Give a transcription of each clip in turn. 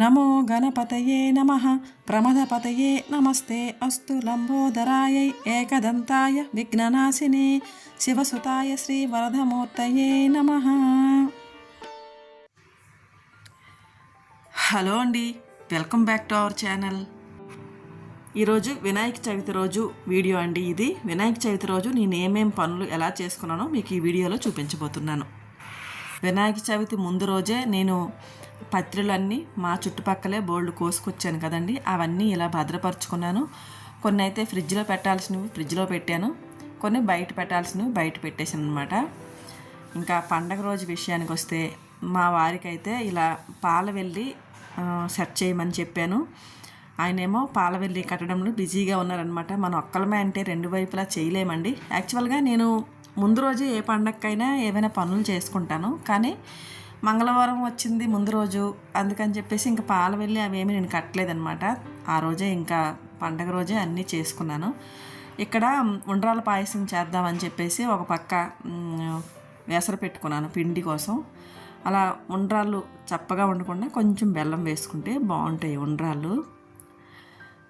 నమో గణపతయే నమ ప్రమదపతయే నమస్తే అస్తు లంబోదరాయై ఏకదంతాయ విఘ్ననాశిని శివసుతాయ శ్రీ వరదమూర్తయే నమ. హలో అండి welcome back to our channel. ఈరోజు వినాయక చవితి రోజు వీడియో అండి ఇది. వినాయక చవితి రోజు నేను ఏమేం పనులు ఎలా చేసుకున్నానో మీకు ఈ వీడియోలో చూపించబోతున్నాను. వినాయక చవితి ముందు రోజే నేను పత్రులన్నీ మా చుట్టుపక్కలే బోల్డ్ కోసుకొచ్చాను కదండి. అవన్నీ ఇలా భద్రపరుచుకున్నాను. కొన్ని అయితే ఫ్రిడ్జ్లో పెట్టాల్సినవి ఫ్రిడ్జ్లో పెట్టాను. కొన్ని బయట పెట్టాల్సినవి బయట పెట్టేశాను అనమాట ఇంకా పండగ రోజు విషయానికి వస్తే మా వారికైతే ఇలా పాల వెళ్ళి సెట్ చేయమని చెప్పాను. ఆయనేమో పాల వెళ్ళి కట్టడంలో బిజీగా ఉన్నారనమాట మన ఒక్కలమే అంటే రెండు వైపులా చేయలేమండి. యాక్చువల్గా నేను ముందు రోజు ఏ పండగకైనా ఏవైనా పనులు చేసుకుంటాను. కానీ మంగళవారం వచ్చింది ముందు రోజు. అందుకని చెప్పేసి ఇంకా పాల వెళ్ళి అవేమీ నేను కట్టలేదనమాట ఆ రోజే ఇంకా పండగ రోజే అన్నీ చేసుకున్నాను. ఇక్కడ ఉండ్రాల పాయసం చేద్దామని చెప్పేసి ఒక పక్క వేసర పెట్టుకున్నాను పిండి కోసం. అలా ఉండ్రాళ్ళు చప్పగా ఉండకుండా కొంచెం బెల్లం వేసుకుంటే బాగుంటాయి ఉండ్రాళ్ళు.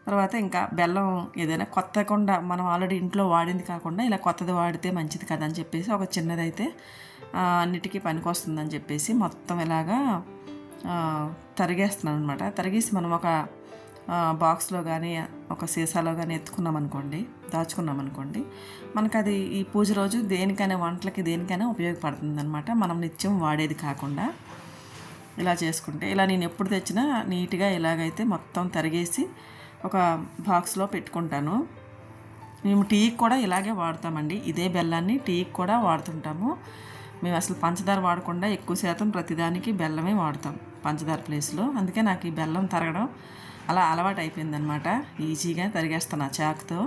తర్వాత ఇంకా బెల్లం ఏదైనా కొత్తకుండా మనం ఆల్రెడీ ఇంట్లో వాడింది కాకుండా ఇలా కొత్తది వాడితే మంచిది కదా అని చెప్పేసి ఒక చిన్నదైతే అన్నిటికీ పనికొస్తుందని చెప్పేసి మొత్తం ఇలాగా తరిగేస్తున్నాను అనమాట తరిగేసి మనం ఒక బాక్స్లో కానీ ఒక సీసాలో కానీ ఎత్తుకున్నాం అనుకోండి దాచుకున్నాం అనుకోండి మనకు అది ఈ పూజ రోజు దేనికైనా వంటలకి దేనికైనా ఉపయోగపడుతుంది అనమాట మనం నిత్యం వాడేది కాకుండా ఇలా చేసుకుంటే ఇలా నేను ఎప్పుడు తెచ్చినా నీట్గా ఇలాగైతే మొత్తం తరిగేసి ఒక బాక్స్లో పెట్టుకుంటాను. మేము టీకి కూడా ఇలాగే వాడతామండి. ఇదే బెల్లాన్ని టీకి కూడా వాడుతుంటాము. మేము అసలు పంచదార వాడకుండా ఎక్కువ శాతం ప్రతిదానికి బెల్లమే వాడతాం పంచదార ప్లేస్లో. అందుకే నాకు ఈ బెల్లం తరగడం అలా అలవాటు అయిపోయిందనమాట ఈజీగా తరిగేస్తాను ఆ చాకుతో.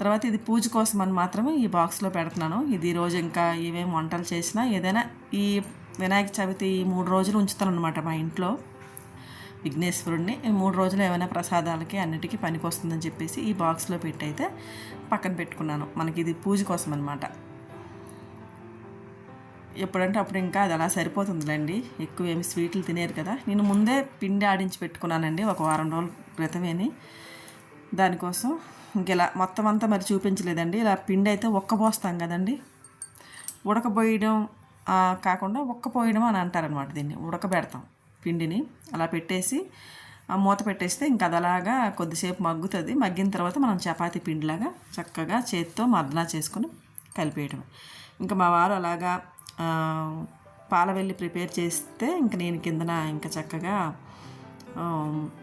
తర్వాత ఇది పూజ కోసం అని మాత్రమే ఈ బాక్స్లో పెడుతున్నాను. ఇది రోజు ఇంకా ఏమేమి వంటలు చేసినా ఏదైనా ఈ వినాయక చవితి ఈ మూడు రోజులు ఉంచుతాను అనమాట మా ఇంట్లో. విఘ్నేశ్వరుడిని ఈ మూడు రోజులు ఏమైనా ప్రసాదాలకి అన్నిటికీ పనికొస్తుందని చెప్పేసి ఈ బాక్స్లో పెట్టి అయితే పక్కన పెట్టుకున్నాను. మనకి ఇది పూజ కోసం అనమాట ఎప్పుడంటే అప్పుడు ఇంకా అది అలా సరిపోతుందిలేండి. ఎక్కువ ఏమి స్వీట్లు తినేరు కదా. నేను ముందే పిండి ఆడించి పెట్టుకున్నానండి ఒక వారం రోజుల క్రితమేని. దానికోసం ఇంక ఇలా మొత్తం అంతా మరి చూపించలేదండి. ఇలా పిండి అయితే ఒక్కబోస్తాం కదండి. ఉడకబోయడం కాకుండా ఉక్కపోయడం అని అంటారనమాట దీన్ని. ఉడకబెడతాం పిండిని. అలా పెట్టేసి ఆ మూత పెట్టేస్తే ఇంకా అది అలాగా కొద్దిసేపు మగ్గుతుంది. మగ్గిన తర్వాత మనం చపాతీ పిండిలాగా చక్కగా చేతితో మర్దనా చేసుకుని కలిపేయడం ఇంకా మా వారు అలాగా పాల వెళ్ళి ప్రిపేర్ చేస్తే ఇంక నేను కిందన ఇంకా చక్కగా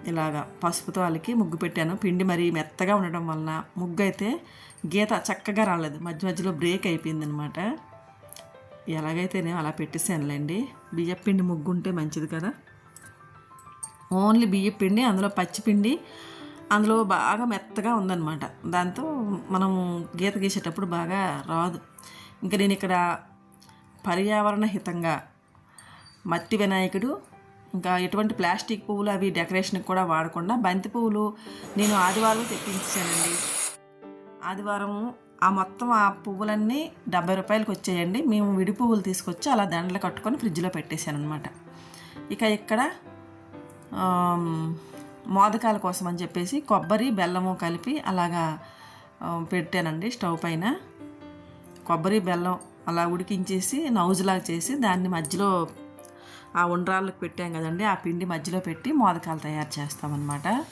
ఇలాగా పసుపుతో అలికి ముగ్గు పెట్టాను. పిండి మరీ మెత్తగా ఉండడం వలన ముగ్గు అయితే గీత చక్కగా రాలేదు. మధ్య మధ్యలో బ్రేక్ అయిపోయింది అనమాట నేను అలా పెట్టేసానులేండి బియ్యం పిండి ముగ్గు ఉంటే మంచిది కదా. ఓన్లీ బియ్యం పిండి అందులో పచ్చిపిండి అందులో బాగా మెత్తగా ఉందన్నమాట. దాంతో మనము గీత గీసేటప్పుడు బాగా రాదు. ఇంకా నేను ఇక్కడ పర్యావరణ హితంగా. మట్టి వినాయకుడు ఇంకా ఎటువంటి ప్లాస్టిక్ పువ్వులు అవి డెకరేషన్కి కూడా వాడకుండా బంతి పువ్వులు నేను ఆదివారం తెప్పించానండి. ఆదివారం ఆ మొత్తం ఆ పువ్వులన్నీ డెబ్బై రూపాయలకి వచ్చాయండి. మేము విడి పువ్వులు తీసుకొచ్చి అలా దండలు కట్టుకొని ఫ్రిడ్జ్లో పెట్టేశాను అనమాట ఇక ఇక్కడ మోదకాల కోసం అని చెప్పేసి కొబ్బరి బెల్లము కలిపి అలాగా పెట్టానండి స్టవ్ పైన. కొబ్బరి బెల్లం అలా ఉడికించేసి నౌజులాగా చేసి దాన్ని మధ్యలో ఆ ఉండ్రాళ్ళకు పెట్టాం కదండి ఆ పిండి మధ్యలో పెట్టి మోదకాలు తయారు చేస్తామన్నమాట.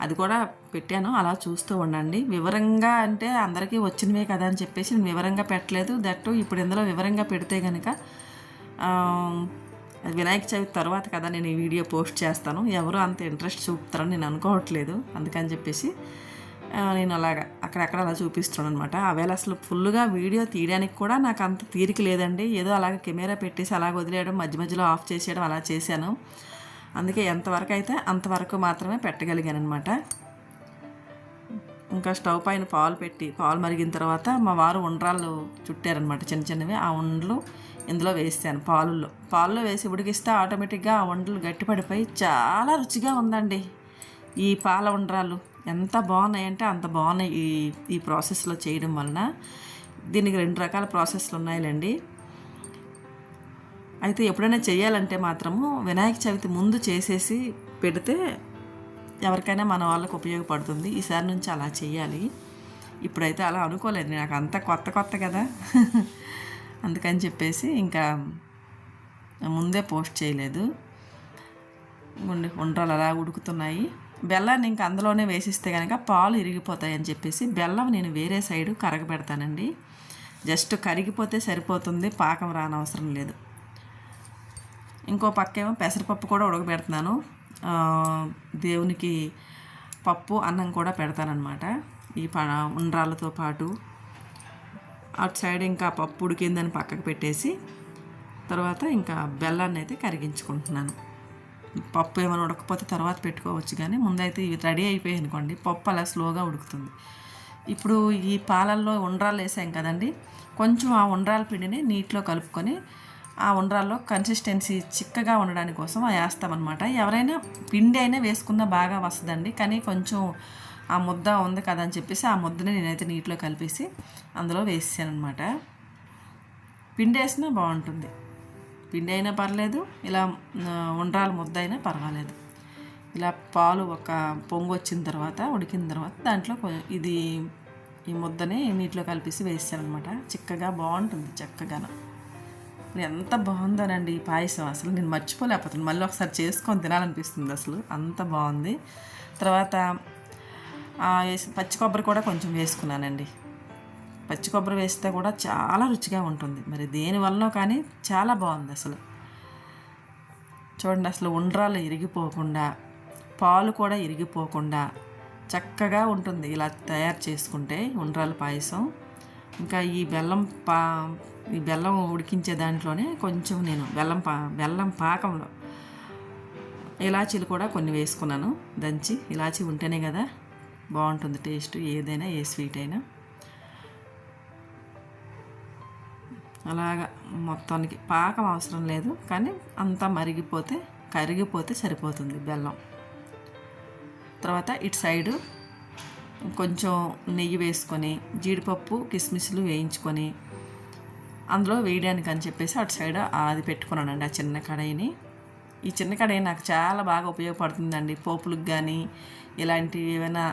అది కూడా పెట్టాను అలా చూస్తూ ఉండండి. వివరంగా అంటే అందరికీ వచ్చినవే కదా అని చెప్పేసి నేను వివరంగా పెట్టలేదు. దట్టు ఇప్పుడు ఇందులో వివరంగా పెడితే కనుక అది వినాయక చవితి తర్వాత కదా నేను ఈ వీడియో పోస్ట్ చేస్తాను. ఎవరు అంత ఇంట్రెస్ట్ చూపుతారని నేను అనుకోవట్లేదు. అందుకని చెప్పేసి నేను అలాగా అక్కడక్కడ అలా చూపిస్తున్నాను అనమాట ఆవేళ అసలు ఫుల్గా వీడియో తీయడానికి కూడా నాకు అంత తీరిక లేదండి. ఏదో అలాగ కెమెరా పెట్టేసి అలాగ వదిలేయడం మధ్య మధ్యలో ఆఫ్ చేసేయడం అలా చేశాను. అందుకే ఎంతవరకు అయితే అంతవరకు మాత్రమే పెట్టగలిగాను అనమాట ఇంకా స్టవ్ పైన పాలు పెట్టి పాలు మరిగిన తర్వాత మా వారు ఉండ్రాళ్ళు చుట్టారనమాట చిన్న చిన్నవి. ఆ ఉండ్లు ఇందులో వేసాను పాలుల్లో. పాల్లో వేసి ఉడికిస్తే ఆటోమేటిక్గా ఆ ఉండ్లు గట్టిపడిపోయి చాలా రుచిగా ఉందండి. ఈ పాల ఉండ్రాళ్ళు. ఎంత బాగున్నాయంటే అంత బాగున్నాయి ఈ ఈ ప్రాసెస్లో చేయడం వలన. దీనికి రెండు రకాల ప్రాసెస్లు ఉన్నాయిలేండి. అయితే ఎప్పుడైనా చేయాలంటే మాత్రము వినాయక చవితి ముందు చేసేసి పెడితే ఎవరికైనా మన వాళ్ళకు ఉపయోగపడుతుంది. ఈసారి నుంచి అలా చేయాలి. ఇప్పుడైతే అలా అనుకోలేదు. నాకు అంత కొత్త కొత్త కదా. అందుకని చెప్పేసి ఇంకా ముందే పోస్ట్ చేయలేదు. ఉండి ఉండ్రాలు అలా ఉడుకుతున్నాయి. బెల్లాన్ని ఇంకా అందులోనే వేసిస్తే కనుక పాలు ఇరిగిపోతాయి అని చెప్పేసి బెల్లం నేను వేరే సైడు కరగబెడతానండి. జస్ట్ కరిగిపోతే సరిపోతుంది పాకం రానవసరం లేదు. ఇంకో పక్కేమో పెసరపప్పు కూడా ఉడకబెడుతున్నాను. దేవునికి పప్పు అన్నం కూడా పెడతానమాట ఈ ప ఉండ్రాలతో పాటు. అటు సైడ్ ఇంకా పప్పు ఉడికిందని పక్కకు పెట్టేసి తర్వాత ఇంకా బెల్లాన్ని అయితే కరిగించుకుంటున్నాను. పప్పు ఏమైనా ఉడకపోతే తర్వాత పెట్టుకోవచ్చు కానీ ముందైతే ఇవి రెడీ అయిపోయాయి అనుకోండి. పప్పు అలా స్లోగా ఉడుకుతుంది. ఇప్పుడు ఈ పాలల్లో ఉండ్రాలు వేసాం కదండి. కొంచెం ఆ ఉండ్రాల పిండిని నీటిలో కలుపుకొని ఆ ఉండ్రాల్లో కన్సిస్టెన్సీ చిక్కగా ఉండడానికి కోసం వేస్తామన్నమాట. ఎవరైనా పిండి అయినా వేసుకున్నా బాగా వస్తుందండి. కానీ కొంచెం ఆ ముద్ద ఉంది కదా అని చెప్పేసి ఆ ముద్దని నేనైతే నీటిలో కలిపేసి అందులో వేసాను అనమాట పిండి వేసినా బాగుంటుంది. పిండి అయినా పర్లేదు ఇలా ఉండ్రాలు ముద్ద అయినా పర్వాలేదు. ఇలా పాలు ఒక పొంగు వచ్చిన తర్వాత ఉడికిన తర్వాత దాంట్లో కొ- ఇది ఈ ముద్దని నీటిలో కలిపేసి వేసాను అనమాట చిక్కగా బాగుంటుంది చక్కగాను. ఎంత బాగుందోనండి ఈ పాయసం. అసలు నేను మర్చిపోలేకపోతున్నాను మళ్ళీ ఒకసారి చేసుకొని తినాలనిపిస్తుంది అసలు. అంత బాగుంది. తర్వాత వేసి- పచ్చి కొబ్బరి కూడా కొంచెం వేసుకున్నానండి. పచ్చి కొబ్బరి వేస్తే కూడా చాలా రుచిగా ఉంటుంది. మరి దేనివల్ల కానీ చాలా బాగుంది అసలు. చూడండి అసలు ఉండ్రాలు ఇరిగిపోకుండా పాలు కూడా ఇరిగిపోకుండా చక్కగా ఉంటుంది ఇలా తయారు చేసుకుంటే ఉండ్రాల పాయసం. ఇంకా ఈ బెల్లం పా ఈ బెల్లం ఉడికించే దాంట్లోనే కొంచెం నేను బెల్లం పా బెల్లం పాకంలో ఇలాచీలు కూడా కొన్ని వేసుకున్నాను. దంచి ఇలాచీ ఉంటేనే కదా బాగుంటుంది టేస్ట్ ఏదైనా ఏ స్వీట్ అయినా. అలాగా మొత్తానికి పాకం అవసరం లేదు కానీ అంతా మరిగిపోతే కరిగిపోతే సరిపోతుంది బెల్లం. తర్వాత ఇటు సైడు కొంచెం నెయ్యి వేసుకొని జీడిపప్పు కిస్మిస్లు వేయించుకొని అందులో వేయడానికి అని చెప్పేసి అటు సైడ్ అది పెట్టుకున్నానండి ఆ చిన్న కడాయిని. ఈ చిన్న కడాయి నాకు చాలా బాగా ఉపయోగపడుతుందండి. పోపులకు కానీ ఇలాంటి ఏమైనా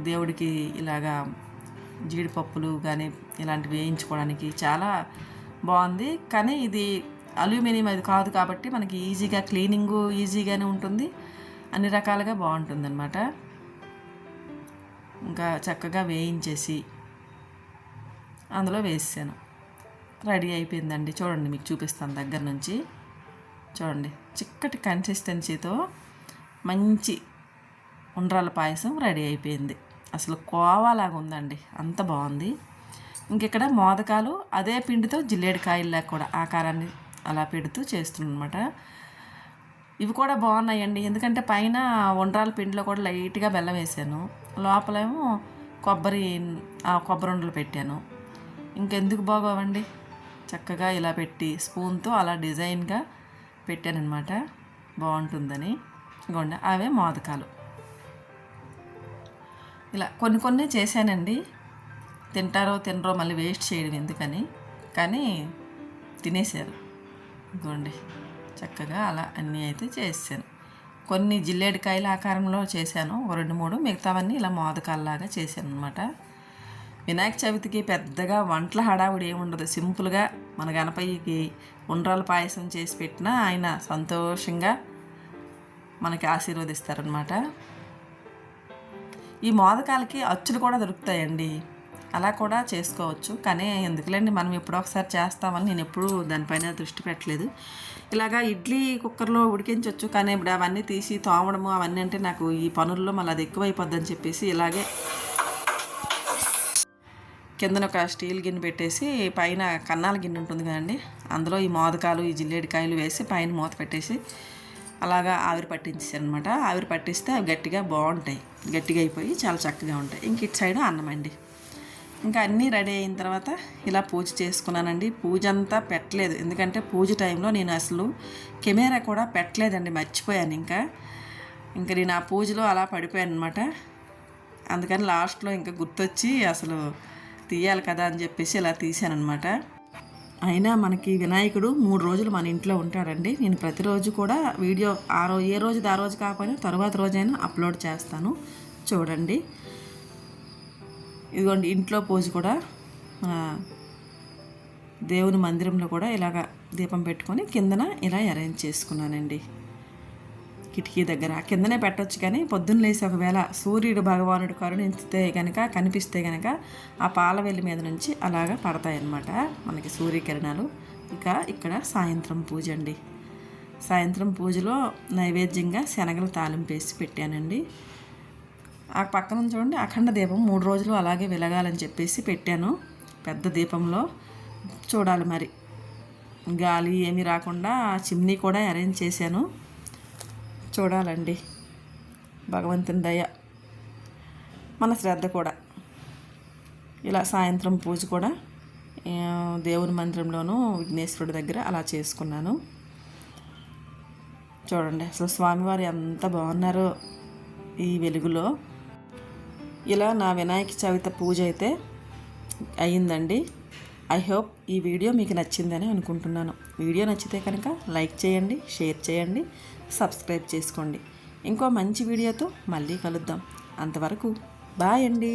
దేవుడికి ఇలాగా జీడిపప్పులు కానీ ఇలాంటివి వేయించుకోవడానికి చాలా బాగుంది. కానీ ఇది అల్యూమినియం అది కాదు కాబట్టి మనకి ఈజీగా క్లీనింగ్ ఈజీగానే ఉంటుంది. అన్ని రకాలుగా బాగుంటుంది అనమాట ఇంకా చక్కగా వేయించేసి అందులో వేసాను రెడీ అయిపోయిందండి. చూడండి మీకు చూపిస్తాను దగ్గర నుంచి. చూడండి చిక్కటి కన్సిస్టెన్సీతో మంచి ఉండ్రాల పాయసం రెడీ అయిపోయింది. అసలు కోవాలాగా ఉందండి. అంత బాగుంది. ఇంకెక్కడ మోదకాలు అదే పిండితో జిల్లేడికాయల్లా కూడా ఆకారాన్ని అలా పెడుతూ చేస్తున్నమాట ఇవి కూడా బాగున్నాయండి. ఎందుకంటే పైన ఉండ్రాల పిండిలో కూడా లైట్గా బెల్లం వేసాను. లోపలేమో కొబ్బరి ఆ కొబ్బరి ఉండలు పెట్టాను. ఇంకెందుకు బాగోవండి? చక్కగా ఇలా పెట్టి స్పూన్తో అలా డిజైన్గా పెట్టానమాట బాగుంటుందని. ఇగోండి అవే మోదకాలు. ఇలా కొన్ని కొన్ని చేశానండి. తింటారో తినరో మళ్ళీ వేస్ట్ చేయడం ఎందుకని. కానీ తినేశారు. ఇదిగోండి. చక్కగా అలా అన్నీ అయితే చేసాను కొన్ని జిల్లేడికాయల ఆకారంలో చేశాను. ఒక రెండు మూడు మిగతావన్నీ ఇలా మోదకాల్లాగా చేశాను అనమాట వినాయక చవితికి పెద్దగా వంటల హడావుడి ఏముండదు సింపుల్గా మన గణపయ్యకి ఉండ్రాల పాయసం చేసి పెట్టినా ఆయన సంతోషంగా మనకి ఆశీర్వదిస్తారనమాట ఈ మోదకాలకి అచ్చులు కూడా దొరుకుతాయండి. అలా కూడా చేసుకోవచ్చు. కానీ ఎందుకులేండి మనం ఎప్పుడో ఒకసారి చేస్తామని నేను ఎప్పుడూ దానిపైన దృష్టి పెట్టలేదు. ఇలాగా ఇడ్లీ కుక్కర్లో ఉడికించవచ్చు కానీ ఇప్పుడు అవన్నీ తీసి తోమడము అవన్నీ అంటే నాకు ఈ పనుల్లో మళ్ళీ అది ఎక్కువైపోద్దని చెప్పేసి ఇలాగే కిందన ఒక స్టీల్ గిన్నె పెట్టేసి పైన కన్నాల గిన్నె ఉంటుంది కదండి అందులో ఈ మోదకాలు ఈ జిల్లేడికాయలు వేసి పైన మూత పెట్టేసి అలాగా ఆవిరి పట్టించేసాను అనమాట ఆవిరి పట్టిస్తే అవి గట్టిగా బాగుంటాయి. గట్టిగా అయిపోయి చాలా చక్కగా ఉంటాయి. ఇంక ఇటు సైడ్ అన్నం అండి. ఇంకా అన్నీ రెడీ అయిన తర్వాత ఇలా పూజ చేసుకున్నానండి. పూజ అంతా పెట్టలేదు. ఎందుకంటే పూజ టైంలో నేను అసలు కెమెరా కూడా పెట్టలేదండి. మర్చిపోయాను ఇంకా. ఇంకా నేను ఆ పూజలో అలా పడిపోయాను అనమాట అందుకని లాస్ట్లో ఇంకా గుర్తొచ్చి అసలు తీయాలి కదా అని చెప్పేసి ఇలా తీసాను అనమాట అయినా మనకి వినాయకుడు మూడు రోజులు మన ఇంట్లో ఉంటాడండి. నేను ప్రతిరోజు కూడా వీడియో ఆ రోజు ఏ రోజుది ఆ రోజు కాకపోయినా తర్వాత రోజైనా అప్లోడ్ చేస్తాను. చూడండి. ఇదిగోండి ఇంట్లో పూజ కూడా మన దేవుని మందిరంలో కూడా ఇలాగ దీపం పెట్టుకొని కిందన ఇలా అరేంజ్ చేసుకున్నానండి. కిటికీ దగ్గర. కిందనే పెట్టొచ్చు కానీ పొద్దున్న లేసి ఒకవేళ సూర్యుడు భగవానుడు కరుణిస్తే కనుక కనిపిస్తే కనుక ఆ పాల వెల్లి మీద నుంచి అలాగా పడతాయన్నమాట మనకి సూర్యకిరణాలు. ఇక ఇక్కడ సాయంత్రం పూజ అండి. సాయంత్రం పూజలో నైవేద్యంగా శనగలు తాలింపు వేసి పెట్టానండి. ఆ పక్కన చూడండి అఖండ దీపం మూడు రోజులు అలాగే వెలగాలని చెప్పేసి పెట్టాను. పెద్ద దీపంలో చూడాలి మరి. గాలి ఏమీ రాకుండా చిమ్నీ కూడా అరేంజ్ చేశాను. చూడాలండి. భగవంతుని దయ. మన శ్రద్ధ కూడా. ఇలా సాయంత్రం పూజ కూడా దేవుని మందిరంలోనూ విఘ్నేశ్వరుడి దగ్గర అలా చేసుకున్నాను. చూడండి అసలు స్వామివారు ఎంత బాగున్నారో ఈ వెలుగులో. ఇలా నా వినాయక చవితి పూజ అయితే అయ్యిందండి. ఐ హోప్ ఈ వీడియో మీకు నచ్చిందని అనుకుంటున్నాను. వీడియో నచ్చితే కనుక లైక్ చేయండి షేర్ చేయండి. సబ్స్క్రైబ్ చేసుకోండి. ఇంకో మంచి వీడియోతో మళ్ళీ కలుద్దాం. అంతవరకు బాయ్ అండి.